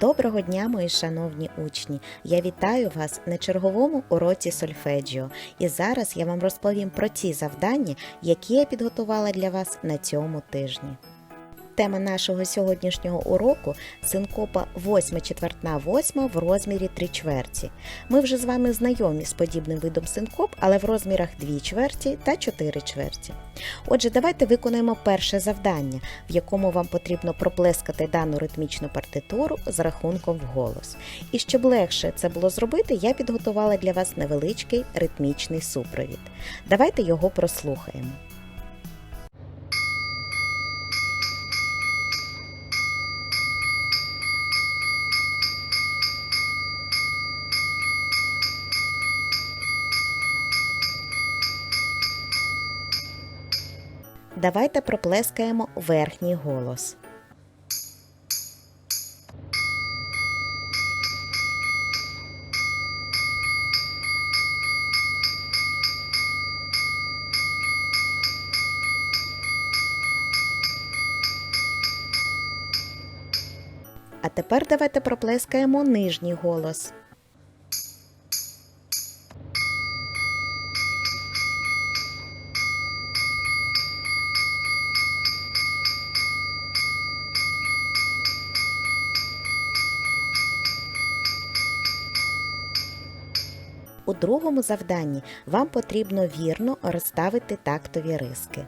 Доброго дня, мої шановні учні! Я вітаю вас на черговому уроці сольфеджіо. І зараз я вам розповім про ті завдання, які я підготувала для вас на цьому тижні. Тема нашого сьогоднішнього уроку синкопа 8 четвертна 8 в розмірі 3 чверті. Ми вже з вами знайомі з подібним видом синкоп, але в розмірах 2 чверті та 4 чверті. Отже, давайте виконаємо перше завдання, в якому вам потрібно проплескати дану ритмічну партитуру з рахунком в голос. І щоб легше це було зробити, я підготувала для вас невеличкий ритмічний супровід. Давайте його прослухаємо. Давайте проплескаємо верхній голос. А тепер давайте проплескаємо нижній голос. У другому завданні вам потрібно вірно розставити тактові риски.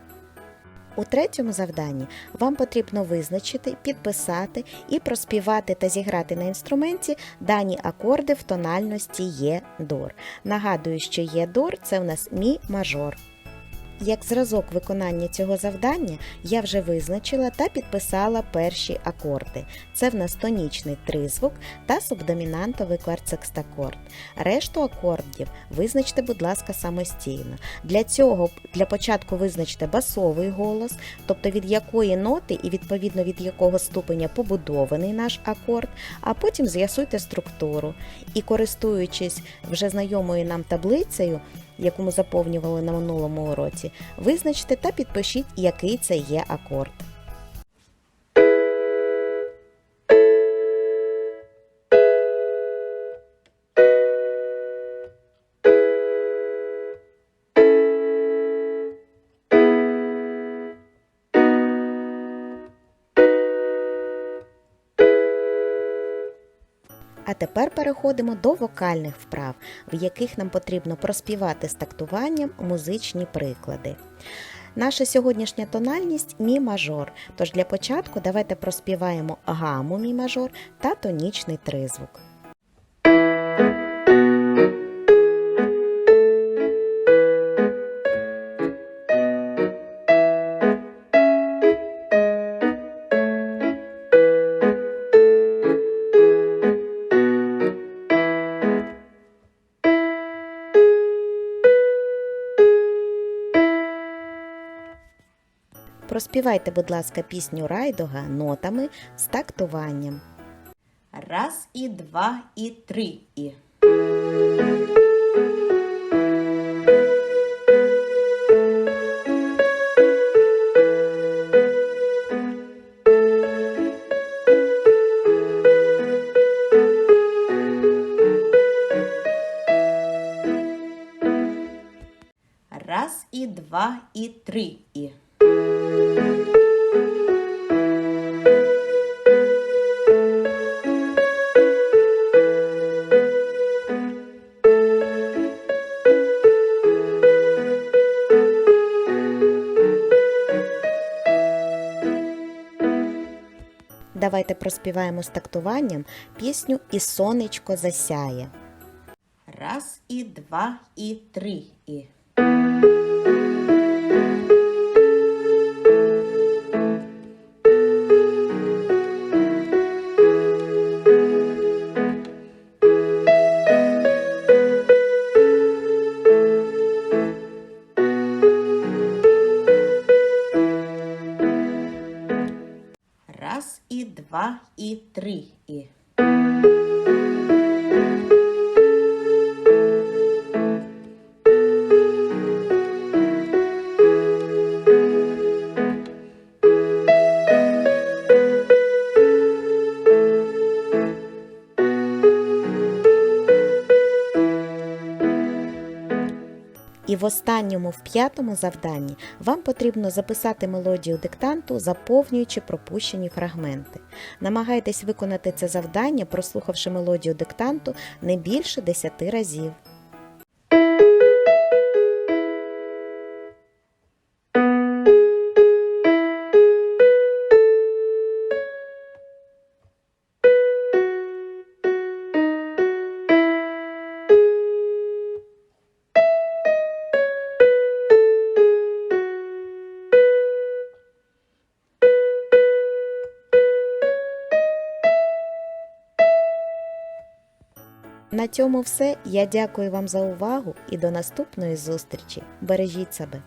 У третьому завданні вам потрібно визначити, підписати і проспівати та зіграти на інструменті дані акорди в тональності Є-дор. Нагадую, що Є-дор це у нас мі мажор. Як зразок виконання цього завдання я вже визначила та підписала перші акорди. Це в нас тонічний тризвук та субдомінантовий кварцекстакорд. Решту акордів визначте, будь ласка, самостійно. Для цього для початку визначте басовий голос, тобто від якої ноти і відповідно від якого ступеня побудований наш акорд, а потім з'ясуйте структуру. І користуючись вже знайомою нам таблицею, яку ми заповнювали на минулому уроці, визначте та підпишіть, який це є акорд. А тепер переходимо до вокальних вправ, в яких нам потрібно проспівати з тактуванням музичні приклади. Наша сьогоднішня тональність мі мажор. Тож для початку давайте проспіваємо гаму мі мажор та тонічний тризвук. Проспівайте, будь ласка, пісню Райдога нотами з тактуванням. Раз і два і три і. Раз і два і три і. Давайте проспіваємо з тактуванням пісню І сонечко засяє. Раз і два і три і. Два і три і. В останньому, в п'ятому завданні, вам потрібно записати мелодію диктанту, заповнюючи пропущені фрагменти. Намагайтесь виконати це завдання, прослухавши мелодію диктанту не більше 10 разів. На цьому все. Я дякую вам за увагу і до наступної зустрічі. Бережіть себе.